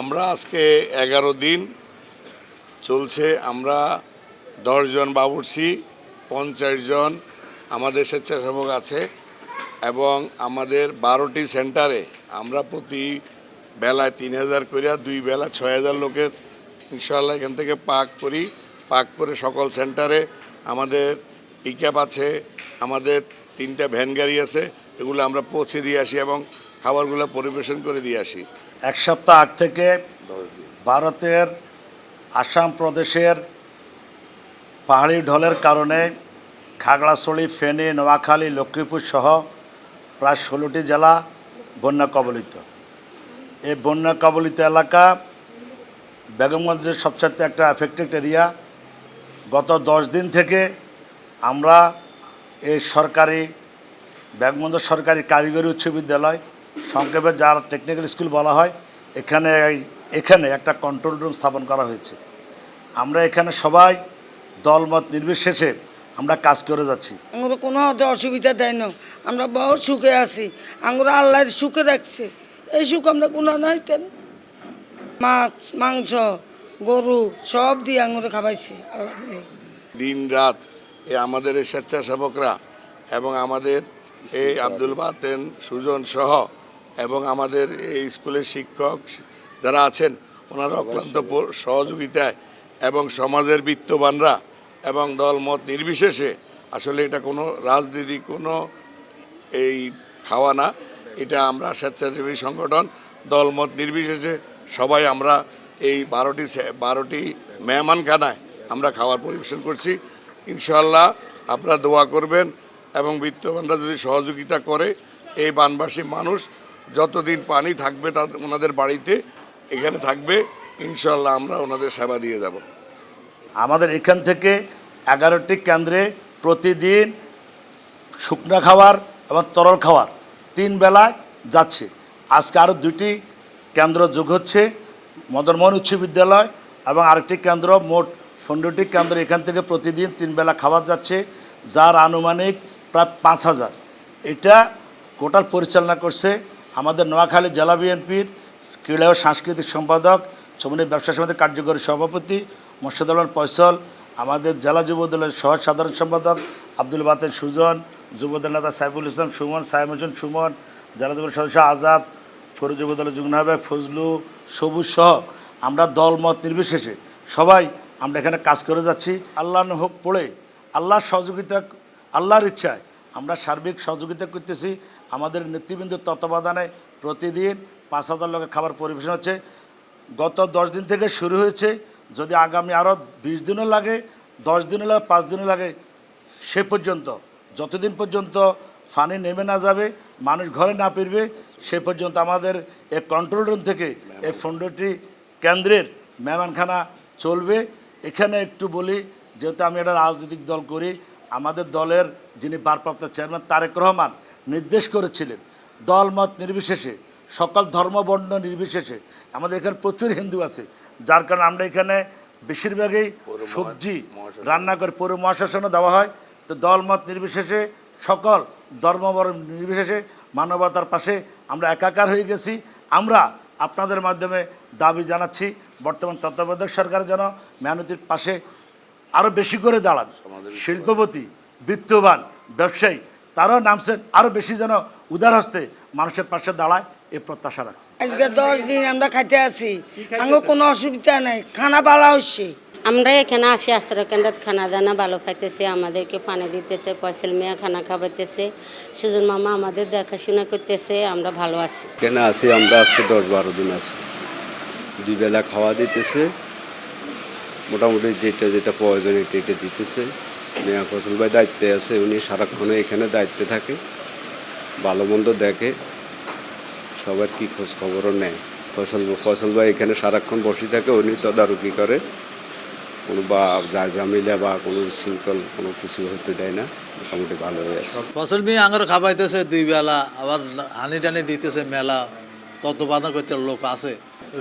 আমরা আজকে এগারো দিন চলছে, আমরা দশজন বাবুর্চি, পঞ্চাশ জন আমাদের স্বেচ্ছাসেবক আছে এবং আমাদের বারোটি সেন্টারে আমরা প্রতি বেলায় তিন হাজার করিয়া দুই বেলা ছয় হাজার লোকের ইনশাল্লাহ এখান থেকে পাক করি। পাক করে সকল সেন্টারে আমাদের পিকআপ আছে, আমাদের তিনটা ভ্যান গাড়ি আছে, এগুলো আমরা পৌঁছে দিয়ে আসি এবং খাবারগুলো পরিবেশন করে দিয়ে আসি। এক সপ্তাহ আগ থেকে ভারতের, আসাম প্রদেশের পাহাড়ি ঢলের কারণে খাগড়াছড়ি, ফেনী, নোয়াখালী, লক্ষ্মীপুর সহ প্রায় ষোলোটি জেলা বন্যা কবলিত। এই বন্যা কবলিত এলাকা বেগমগঞ্জের সবচেয়ে একটা এফেক্টেড এরিয়া গত দশ দিন থেকে আমরা এই সরকারি, বেগমগঞ্জ সরকারি কারিগরি উচ্চ বিদ্যালয় সংক্ষেপে যার টেকনিক্যাল স্কুল বলা হয় এখানে এখানে একটা কন্ট্রোল রুম স্থাপন করা হয়েছে। আমরা এখানে সবাই দলমত নির্বিশেষে আমরা কাজ করে যাচ্ছি। আঙুর কোনো অসুবিধা দেয় না। আমরা বহুত সুখে আছি। আঙুর আল্লাহর সুখে রাখছে। এই সুখ আমরা কোনো নাই তেন মাছ মাংস গরু সব দিয়ে আঙুরে খাবাইছে আল্লাহ দিন রাত এই আমাদের এই স্বেচ্ছাসেবকরা এবং আমাদের এই আব্দুল বাতেন সুজন সহ এবং আমাদের এই স্কুলের শিক্ষক যারা আছেন ওনারা অক্লান্ত সহযোগিতায় এবং সমাজের বিত্তবানরা এবং দলমত নির্বিশেষে আসলে এটা কোনো রাজনীতি কোনো এই খাওয়া না এটা আমরা স্বেচ্ছাসেবী সংগঠন দলমত নির্বিশেষে সবাই আমরা এই বারোটি বারোটি মেহমানখানায় আমরা খাবার পরিবেশন করছি। ইনশাল্লাহ আপনারা দোয়া করবেন এবং বিত্তবানরা যদি সহযোগিতা করে এই বানবাসী মানুষ যতদিন পানি থাকবে তাদের ওনাদের বাড়িতে, এখানে থাকবে ইনশাল্লাহ আমরা ওনাদের সেবা দিয়ে যাব। আমাদের এখান থেকে এগারোটি কেন্দ্রে প্রতিদিন শুকনো খাবার এবং তরল খাবার তিন বেলায় যাচ্ছে। আজকে আরও দুটি কেন্দ্র যোগ হচ্ছে, মদনমোহন উচ্চ বিদ্যালয় এবং আরেকটি কেন্দ্র মোট পনেরোটি কেন্দ্র এখান থেকে প্রতিদিন তিন বেলা খাবার যাচ্ছে, যার আনুমানিক প্রায় পাঁচ হাজার। এটা টোটাল পরিচালনা করছে আমাদের নোয়াখালী জেলা বিএনপির ক্রীড়া ও সাংস্কৃতিক সম্পাদক চমনি ব্যবসা সমিতির কার্যকরী সভাপতি মোর্শেদ ফয়সল, আমাদের জেলা যুবদলের সহ সাধারণ সম্পাদক আব্দুল বাতেন সুজন যুবদল নেতা সাইফুল ইসলাম সুমন সাইম হোসেন সুমন, জেলা যুব সদস্য আজাদ ফরু যুবদলের যুগ্ন ফজলু, সবুজ সহ আমরা দলমত নির্বিশেষে সবাই আমরা এখানে কাজ করে যাচ্ছি। আল্লাহ হোক পড়ে, আল্লাহর সহযোগিতা, আল্লাহর ইচ্ছায় আমরা সার্বিক সহযোগিতা করতেছি। আমাদের নেতৃবৃন্দের তত্ত্বাবধানে প্রতিদিন পাঁচ হাজার লোকের খাবার পরিবেশন হচ্ছে। গত দশ দিন থেকে শুরু হয়েছে। যদি আগামী আরও বিশ দিনও লাগে, দশ দিনও লাগে, পাঁচ দিনও লাগে, সে পর্যন্ত, যতদিন পর্যন্ত ফানি নেমে না যাবে, মানুষ ঘরে না ফিরবে, সে পর্যন্ত আমাদের এই কন্ট্রোল রুম থেকে এই পনেরোটি কেন্দ্রের মেহমানখানা চলবে। এখানে একটু বলি, যেহেতু আমি একটা রাজনৈতিক দল করি আমাদের দলের যিনি ভারপ্রাপ্ত চেয়ারম্যান তারেক রহমান নির্দেশ করেছিলেন দলমত নির্বিশেষে সকল ধর্মবর্ণ নির্বিশেষে আমাদের এখানে প্রচুর হিন্দু আছে যার কারণে আমরা এখানে বেশিরভাগই সবজি রান্না করে পৌর মহাশাসনও দেওয়া হয়। তো দলমত নির্বিশেষে সকল ধর্মবর্ণ নির্বিশেষে মানবতার পাশে আমরা একাকার হয়ে গেছি। আমরা আপনাদের মাধ্যমে দাবি জানাচ্ছি বর্তমান তত্ত্বাবধায়ক সরকার যেন মেহনতির পাশে আরও বেশি করে দাঁড়ান। শিল্পপতি বিত্তবান ব্যবসায়ী তারাও নামছেন আরও বেশি যেন উদার হস্তে মানুষের পাশে দাঁড়ায় এই প্রত্যাশা রাখছে। আজকে দশ দিন আমরা খাইতে আছি। আঙ্গো কোনো অসুবিধা নাই। খানা বালা হচ্ছে আমরা এখানে আসি আশ্রয় কেন্দ্র খানা দানা ভালো খাইতেছে আমাদেরকে পানি দিতেছে পয়সেল মেয়া খানা খাওয়াইতেছে। সুজন মামা আমাদের দেখাশোনা করতেছে আমরা ভালো আছি। কেন আছি আমরা আজকে দশ বারো দিন আছি। দুই বেলা খাওয়া দিতেছে মোটামুটি যেটা যেটা প্রয়োজন এটা এটা দিতেছে। মেয়া ফসল ভাই দায়িত্বে আছে, উনি সারাক্ষণে এখানে দায়িত্বে থাকে, ভালো মন্দ দেখে, সবার কি খোঁজ খবরও নেয়। ফসল ফসল ভাই এখানে সারাক্ষণ বসে থাকে, উনি তদারকি করে। কোনো বা যা জামিলা বা কোনো শৃঙ্খল, কোনো কিছু হতে দেয় না, মোটামুটি ভালো হয়ে আছে। ফসল মেয়ে আঙুর খাবাইতেছে দুই বেলা, আবার হানি টানি দিতেছে মেলা তত্ত্বাবধান করতে লোক আছে,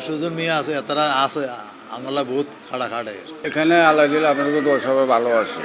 সুজন মেয়ে আছে তারা আছে আঙুলা বহুত খাড়া খাড়ে এখানে আল্লাহ দিলে আপনাদের দোষ হবে ভালো আছে